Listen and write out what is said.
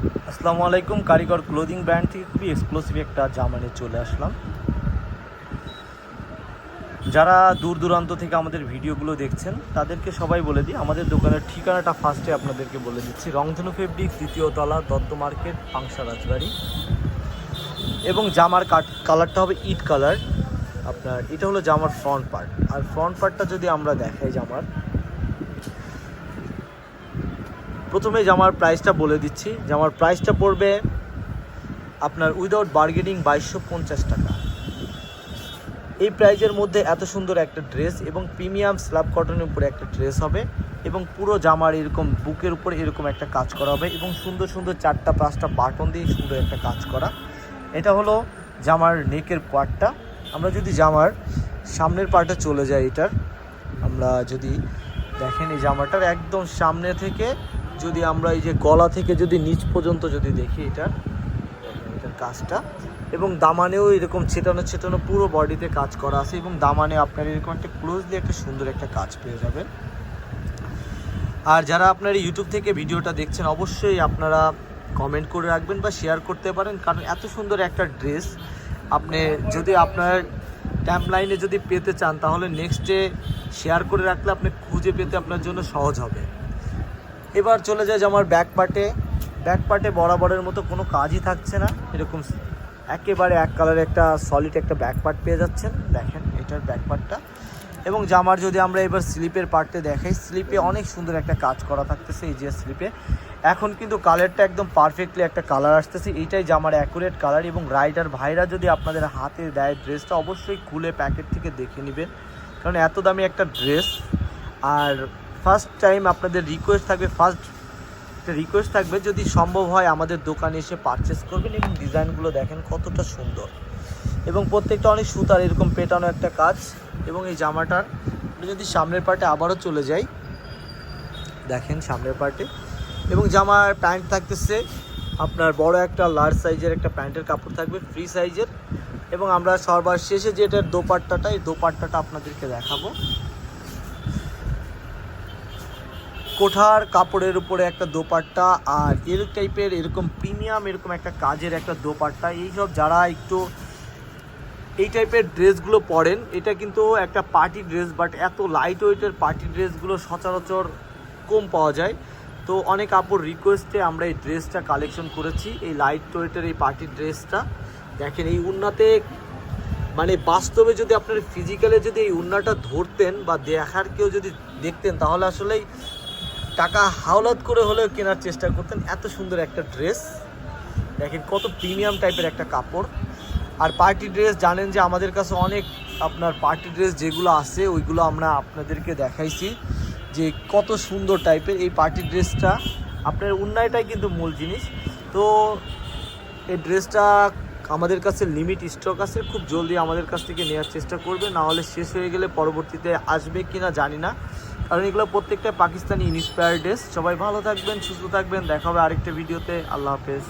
আসসালামু আলাইকুম, কারিগর ক্লোদিং ব্র্যান্ড থেকে খুবই এক্সক্লুসিভ একটা জামা নিয়ে চলে আসলাম। যারা দূর দূরান্ত থেকে আমাদের ভিডিওগুলো দেখছেন, তাদেরকে সবাই বলে দিই, আমাদের দোকানের ঠিকানাটা ফার্স্টে আপনাদেরকে বলে দিচ্ছি, রংধনু ফেব্রিক দ্বিতীয় তলা, দত্ত মার্কেট পাংশা রাজবাড়ি। এবং জামার কাট কালারটা হবে ইট কালার আপনার, এটা হলো জামার ফ্রন্ট পার্ট আর ফ্রন্ট পার্টটা যদি আমরা দেখাই জামার প্রথমে জামার প্রাইসটা বলে দিচ্ছি জামার প্রাইসটা পড়বে আপনার উইদাউট বার্গেনিং বাইশশো পঞ্চাশ টাকা। এই প্রাইজের মধ্যে এত সুন্দর একটা ড্রেস এবং প্রিমিয়াম স্ল্যাব কটনের উপরে একটা ড্রেস হবে এবং পুরো জামার এরকম বুকের উপরে এরকম একটা কাজ করা হবে এবং সুন্দর সুন্দর চারটা পাঁচটা বাটন দিয়ে সুন্দর একটা কাজ করা। এটা হলো জামার নেকের পার্টটা আমরা যদি জামার সামনের পার্টে চলে যাই এটার, আমরা যদি দেখেন এই জামাটার একদম সামনে থেকে যদি আমরা এই যে গলা থেকে যদি নিচ পর্যন্ত যদি দেখি এটার এটার কাজটা, এবং দামানেও এরকম ছেটানো ছেটানো পুরো বডিতে কাজ করা আছে, এবং দামানে আপনার এরকম একটা ক্লোজলি একটা সুন্দর একটা কাজ পেয়ে যাবেন। আর যারা আপনার ইউটিউব থেকে ভিডিওটা দেখছেন, অবশ্যই আপনারা কমেন্ট করে রাখবেন বা শেয়ার করতে পারেন, কারণ এত সুন্দর একটা ড্রেস আপনি যদি আপনার ট্যাম্প লাইনে যদি পেতে চান, তাহলে নেক্সট ডে শেয়ার করে রাখলে আপনি খুঁজে পেতে আপনার জন্য সহজ হবে। এবার চলে যায় আমার ব্যাক পার্টে ব্যাক পার্টে বরাবরের মতো কোনো কাজই থাকছে না। এরকম একেবারে এক কালারের একটা সলিড একটা ব্যাক পার্ট পেয়ে যাচ্ছেন। দেখেন, এটার ব্যাক পার্টটা এবং জামার যদি আমরা এবার স্লিপের পার্টে দেখাই স্লিপে অনেক সুন্দর একটা কাজ করা থাকতেছে এই যে স্লিপে এখন কিন্তু কালারটা একদম পারফেক্টলি একটা কালার আসতেছে। এইটাই জামার অ্যাকুরেট কালার এবং রাইডার ভাইরা যদি আপনাদের হাতে দেয় ড্রেসটা অবশ্যই খুলে প্যাকেট থেকে দেখে নেবেন। কারণ এত দামি একটা ড্রেস আর ফার্স্ট টাইম আপনাদের রিকোয়েস্ট থাকবে ফার্স্ট রিকোয়েস্ট থাকবে, যদি সম্ভব হয় আমাদের দোকানে এসে পারচেস করবেন এবং ডিজাইনগুলো দেখেন কতটা সুন্দর। এবং প্রত্যেকটা অনেক সুতার, এরকম পেটানো একটা কাজ। এবং এই জামাটার যদি সামনের পার্টে আবারও চলে যাই, দেখেন সামনের পার্টে এবং জামার প্যান্ট থাকতেছে আপনার বড় একটা লার্জ সাইজের একটা প্যান্টের কাপড় থাকবে ফ্রি সাইজের এবং আমরা সবার শেষে যেটার দোপাট্টাটা, এই দোপাট্টাটা আপনাদেরকে দেখাবো। কোঠার কাপড়ের উপরে একটা দোপাট্টা আর এর টাইপের এরকম প্রিমিয়াম এরকম একটা কাজের একটা দোপাট্টা। এইসব যারা একটু এই টাইপের ড্রেসগুলো পরেন, এটা কিন্তু একটা পার্টি ড্রেস বাট এত লাইট ওয়েটের পার্টি ড্রেসগুলো সচরাচর কম পাওয়া যায়। তো অনেক আপুর রিকোয়েস্টে আমরা এই ড্রেসটা কালেকশন করেছি, এই লাইট ওয়েটের এই পার্টি ড্রেসটা দেখেন এই উন্নাতে মানে বাস্তবে যদি আপনার ফিজিক্যালে যদি এই উন্নাটা ধরতেন বা দেখার কেউ যদি দেখতেন, তাহলে আসলেই টাকা হাওলাত করে হলেও কেনার চেষ্টা করতেন। এত সুন্দর একটা ড্রেস। দেখেন কত প্রিমিয়াম টাইপের একটা কাপড়। আর পার্টি ড্রেস জানেন যে আমাদের কাছে অনেক আপনার পার্টি ড্রেস যেগুলো আছে, ওইগুলো আমরা আপনাদেরকে দেখাইছি যে কত সুন্দর টাইপের এই পার্টি ড্রেসটা। আপনার উন্নয়টাই কিন্তু মূল জিনিস। তো এই ড্রেসটা আমাদের কাছে লিমিট স্টক আছে। খুব জলদি আমাদের কাছ থেকে নেওয়ার চেষ্টা করবে। না হলে শেষ হয়ে গেলে পরবর্তীতে আসবে কি না জানি না। কারণ এগুলো প্রত্যেকটা পাকিস্তানি ইন্সপায়ার ড্রেস সবাই ভালো থাকবেন, সুস্থ থাকবেন। দেখা হবে আরেকটা ভিডিওতে আল্লাহ হাফেজ।